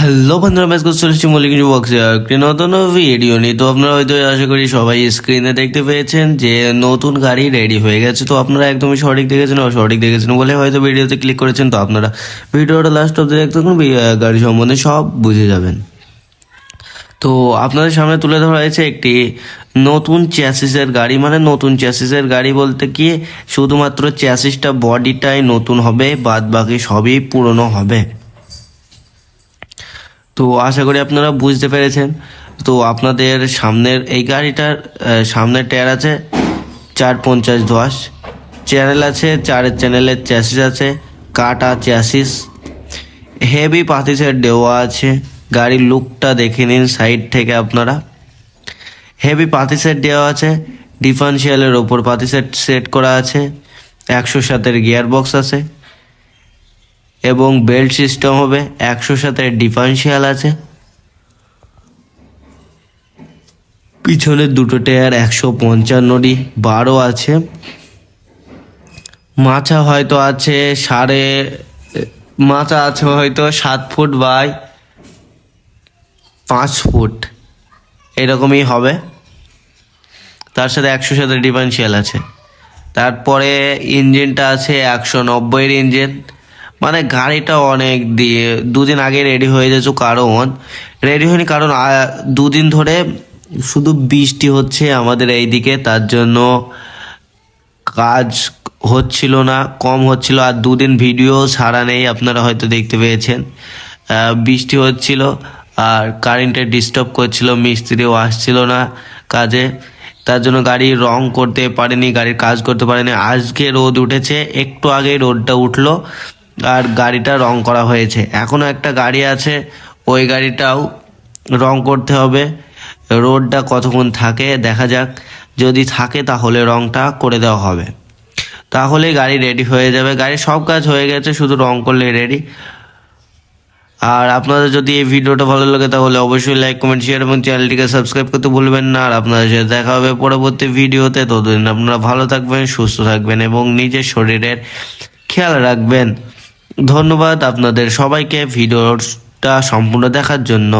Hello বন্ধুরা match করতে চলেছি মল্লিক বক্সে একটি নতুন ভিডিও নিয়ে। তো আপনারা হয়তো আশা করি সবাই স্ক্রিনে দেখতে পেয়েছেন যে নতুন গাড়ি রেডি হয়ে গেছে। তো আপনারা একদমই সঠিক দেখেছেন ও সঠিক দেখেছেন বলে হয়তো ভিডিওতে ক্লিক করেছেন। তো আপনারা ভিডিওটা লাস্ট অব্দি দেখতে গাড়ি সম্বন্ধে সব বুঝে যাবেন। তো আপনাদের সামনে তুলে ধরা হয়েছে একটি নতুন চ্যাসিসের গাড়ি। মানে নতুন চ্যাসিসের গাড়ি বলতে কি? শুধুমাত্র চ্যাসিসটা বডিটাই নতুন হবে বাদ বাকি সবই পুরনো হবে। তো আশা করি আপনারা বুঝতে পেরেছেন। তো আপনাদের সামনের এই গাড়িটার সামনের টায়ার আছে চার পঞ্চাশ দশ চ্যানেল আছে, চারের চ্যানেলের চ্যাসিস আছে, কাটা চ্যাসিস। হেভি পাতিসের দেওয়া আছে। গাড়ির লুকটা দেখে নিন সাইড থেকে আপনারা। হেভি পাতি সেট দেওয়া আছে, ডিফারেন্সিয়ালের ওপর পাতি সেট সেট করা আছে, একশো সাতের গিয়ার বক্স আছে। এবং বেল্ট সিস্টেম হবে একশো সাতের ডিফারেন্সিয়াল আছে। পিছনের দুটো টায়ার একশো পঞ্চান্নটি বারো আছে। মাছা হয়তো আছে সাড়ে, মাছা আছে হয়তো সাত ফুট বাই পাঁচ ফুট। এরকমই হবে। তার সাথে একশো সাথে ডিফারেন্সিয়াল আছে। তারপরে ইঞ্জিনটা আছে একশো নব্বইয়ের ইঞ্জিন। মানে গাড়িটা অনেক দিয়ে দুদিন আগে রেডি হয়ে যাচ্ছে কারণ রেডি হয়নি কারণ দুদিন ধরে শুধু বৃষ্টি হচ্ছে আমাদের এই দিকে তার জন্য কাজ হচ্ছিল না, কম হচ্ছিল, আর দুদিন ভিডিও ছাড়া নেই, আপনারা হয়তো দেখতে পেয়েছেন। বৃষ্টি হচ্ছিল, আর কারেন্টে ডিস্টার্ব করছিল, মিস্ত্রিও আসছিল না কাজে। তার জন্য গাড়ি রং করতে পারেনি, গাড়ির কাজ করতে পারেনি। আজকে রোদ উঠেছে, একটু আগে রোদটা উঠল। আর গাড়িটা রং করা হয়েছে। এখনও একটা গাড়ি আছে, ওই গাড়িটাও রং করতে হবে। রোডটা কতক্ষণ থাকে দেখা যাক। যদি থাকে তাহলে রংটা করে দেওয়া হবে। তাহলে গাড়ি রেডি হয়ে যাবে। গাড়ির সব কাজ হয়ে গেছে, শুধু রং করলে রেডি আর আপনাদের যদি এই ভিডিওটা ভালো লাগে তাহলে অবশ্যই লাইক কমেন্ট শেয়ার এবং চ্যানেলটিকে সাবস্ক্রাইব করতে ভুলবেন না। আর আপনাদের সাথে দেখা হবে পরবর্তী ভিডিওতে। ততদিন আপনারা ভালো থাকবেন, সুস্থ থাকবেন এবং নিজের শরীরের খেয়াল রাখবেন। ধন্যবাদ আপনাদের সবাইকে ভিডিওটা সম্পূর্ণ দেখার জন্য।